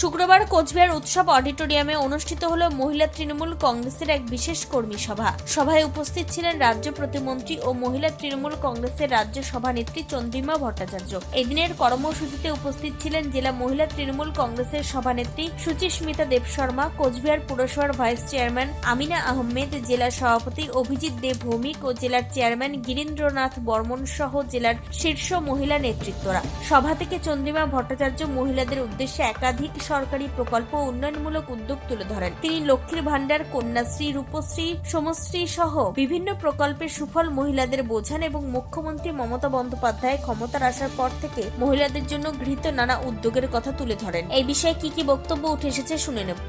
শুক্রবার কোচবিহার উৎসব অডিটোরিয়ামে অনুষ্ঠিত হল মহিলা তৃণমূল কংগ্রেসের এক বিশেষ কর্মী সভা। সভায় উপস্থিত ছিলেন রাজ্য প্রতিমন্ত্রী ও মহিলা তৃণমূল কংগ্রেসের রাজ্য সভানেত্রী চন্দ্রিমা ভট্টাচার্য। এদিনের কর্মসূচিতে উপস্থিত ছিলেন জেলা মহিলা তৃণমূল কংগ্রেসের সভানেত্রী সুচিস্মিতা দেব শর্মা, কোচবিহার পুরসভার ভাইস চেয়ারম্যান আমিনা আহমেদ, জেলা সভাপতি অভিজিৎ দেব ভৌমিক ও জেলার চেয়ারম্যান গিরীন্দ্রনাথ বর্মন সহ জেলার শীর্ষ মহিলা নেতৃত্বরা। সভা থেকে চন্দ্রিমা ভট্টাচার্য মহিলাদের উদ্দেশ্যে একাধিক সরকারি প্রকল্প ও উন্নয়নমূলক উদ্যোগ তুলে ধরেন। তিনি লক্ষ্মীর ভাণ্ডার কন্যাশ্রী রূপশ্রী সমশ্রী সহ বিভিন্ন প্রকল্পের সুফল মহিলাদের বোঝান এবং মুখ্যমন্ত্রী মমতা বন্দ্যোপাধ্যায় ক্ষমতার আসার পর থেকে মহিলাদের জন্য গৃহীত নানা উদ্যোগের কথা তুলে ধরেন। এই বিষয়ে কি কি বক্তব্য উঠে এসেছে শুনে নেব।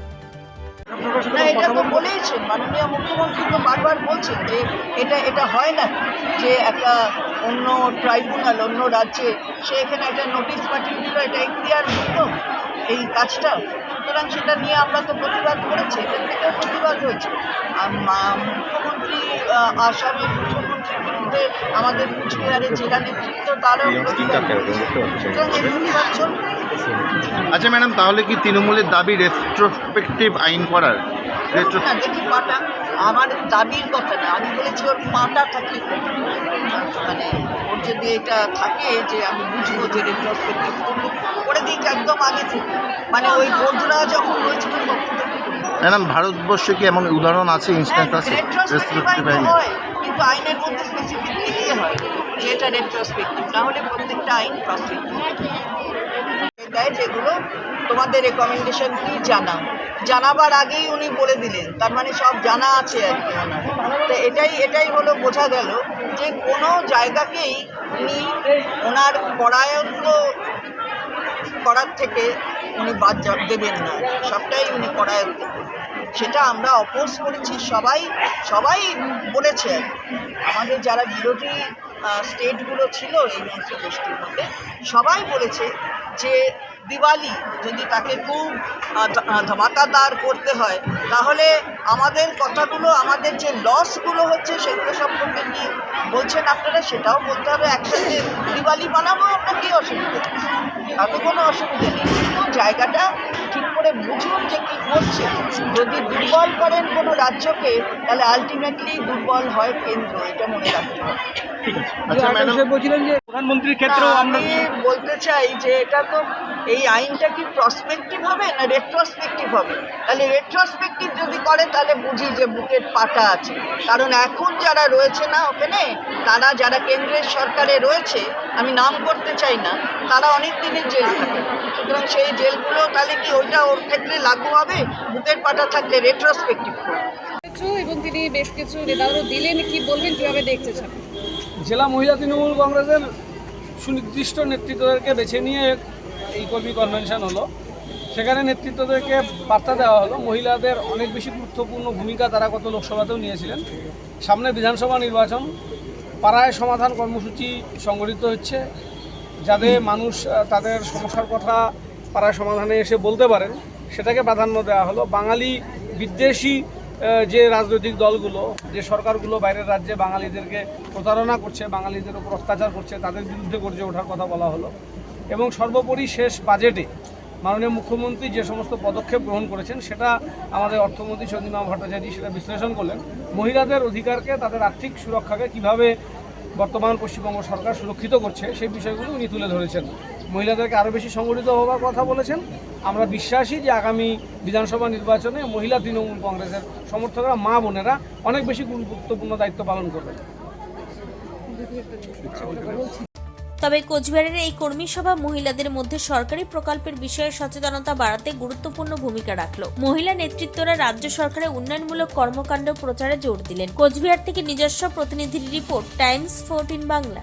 না এটা তো বলেইছেন। মাননীয় মুখ্যমন্ত্রী তো বারবার বলছেন যে এটা এটা হয় না যে একটা অন্য ট্রাইব্যুনাল অন্য রাজ্যে সে এখানে একটা নোটিশ পাঠিয়ে দিল এটা এখতিয়ার হতো এই কাজটা। সুতরাং সেটা নিয়ে আমরা তো প্রতিবাদ করেছি, এখান থেকেও প্রতিবাদ হয়েছে। মুখ্যমন্ত্রী আসামের বিরুদ্ধে আমাদের কুচবিহারের জেলা নেতৃত্ব তারও আচ্ছা ম্যাডাম তাহলে কি তৃণমূলের দাবি রেট্রোস্পেক্টিভ আইন করার? দেখি পাটা। আমার দাবির কথা না আমি বলেছি ওর পাটা থাকলে মানে ওর যদি এটা থাকে যে আমি বুঝব যে রেট্রোস্পেক্টিভ করব করে দিক একদম আগে থেকে। মানে ওই বন্ধুরা যখন রয়েছিল তখন। ম্যাডাম ভারতবর্ষে কি এমন উদাহরণ আছে ইনস্ট্যান্স আছে? কিন্তু আইনের মধ্যে স্পেসিফিক হয়? রেট্রোস্পেক্টিভ না হলে প্রত্যেকটা আইন প্রসপেক্টিভ দেয় যেগুলো তোমাদের রেকমেন্ডেশন কি জানাও জানাবার আগেই উনি বলে দিলেন তার মানে সব জানা আছে আর কি ওনার। তো এটাই এটাই হলো বোঝা গেল যে কোনো জায়গাকেই উনি ওনার পরায়ত্ত করার থেকে উনি বাদ দেবেন না। সবটাই উনি করায় সেটা আমরা অপোজ করেছি, সবাই সবাই বলেছে আমাদের যারা বিরোধী স্টেটগুলো ছিল এই মন্ত্রী গোষ্ঠীর মধ্যে, সবাই বলেছে যে দিওয়ালি যদি তাকে খুব ধমাকাদার করতে হয়, তাহলে আমাদের কথাগুলো, আমাদের যে লসগুলো হচ্ছে সেগুলো সম্পর্কে কি? বলছেন আপনারা, সেটাও বলতে হবে একসাথে, দিওয়ালি বানাবো আপনার কী অসুবিধা তাতে কোনো অসুবিধা নেই। কিন্তু জায়গাটা ঠিক করে বুঝুন যে করছে যদি দুর্বল করেন কোনো রাজ্যকে তাহলে আলটিমেটলি দুর্বল হয় কেন্দ্র এটা মনে রাখতে হবে। আচ্ছা বলছিলেন যে প্রধানমন্ত্রীর ক্ষেত্রেও আমি বলতে চাই যে এটা তো এই আইনটা কি প্রসপেক্টিভ হবে না রেট্রোস্পেক্টিভ হবে? তাহলে রেট্রোস্পেক্টিভ যদি করে তাহলে বুঝি যে বুকের পাটা আছে। কারণ এখন যারা রয়েছে না ওখানে তারা যারা কেন্দ্রের সরকারে রয়েছে আমি নাম করতে চাই না তারা অনেক দিনের জেল থাকে সুতরাং সেই জেলগুলো তাহলে কি ওইটা ওর ক্ষেত্রে লাগু হবে? বুকের পাটা থাকলে রেট্রোস্পেক্টিভ এবং তিনি বেশ কিছু নির্ধারণ দিলেন। কি বলবেন কীভাবে দেখতে চান? জেলা মহিলা তৃণমূল কংগ্রেসের সুনির্দিষ্ট নেতৃত্বদেরকে বেছে নিয়ে এই কর্মী কনভেনশন হলো। সেখানে নেতৃত্বদেরকে বার্তা দেওয়া হলো। মহিলাদের অনেক বেশি গুরুত্বপূর্ণ ভূমিকা তারা গত লোকসভাতেও নিয়েছিলেন। সামনে বিধানসভা নির্বাচন পাড়ায় সমাধান কর্মসূচি সংগঠিত হচ্ছে। যাতে মানুষ তাদের সমস্যার কথা পাড়ায় সমাধানে এসে বলতে পারেন। সেটাকে প্রাধান্য দেওয়া হলো। বাঙালি বিদ্বেষী যে রাজনৈতিক দলগুলো, যে সরকারগুলো বাইরের রাজ্যে বাঙালিদেরকে প্রতারণা করছে, বাঙালিদের উপর অত্যাচার করছে, তাদের বিরুদ্ধে গর্জে ওঠার কথা বলা হলো। এবং সর্বোপরি শেষ বাজেটে মাননীয় মুখ্যমন্ত্রী যে সমস্ত পদক্ষেপ গ্রহণ করেছেন, সেটা আমাদের অর্থমন্ত্রী চন্দ্রিমা ভট্টাচার্য সেটা বিশ্লেষণ করলেন। মহিলাদের অধিকারকে, তাদের আর্থিক সুরক্ষাকে কীভাবে বর্তমান পশ্চিমবঙ্গ সরকার সুরক্ষিত করছে, সেই বিষয়গুলো উনি তুলে ধরেছেন। মহিলাদেরকে আরও বেশি সংগঠিত হওয়ার কথা বলেছেন। আমরা বিশ্বাসী যে আগামী বিধানসভা নির্বাচনে মহিলা তৃণমূল কংগ্রেসের সমর্থকরা, মা বোনেরা অনেক বেশি গুরুত্বপূর্ণ দায়িত্ব পালন করবেন। তবে কোচবিহারের এই কর্মী সভা মহিলাদের মধ্যে সরকারি প্রকল্পের বিষয়ে সচেতনতা বাড়াতে গুরুত্বপূর্ণ ভূমিকা রাখল। মহিলা নেতৃত্বরা রাজ্য সরকারের উন্নয়নমূলক কর্মকাণ্ড প্রচারে জোর দিলেন। কোচবিহার থেকে নিজস্ব প্রতিনিধির রিপোর্ট, টাইমস, ফোরটিন বাংলা।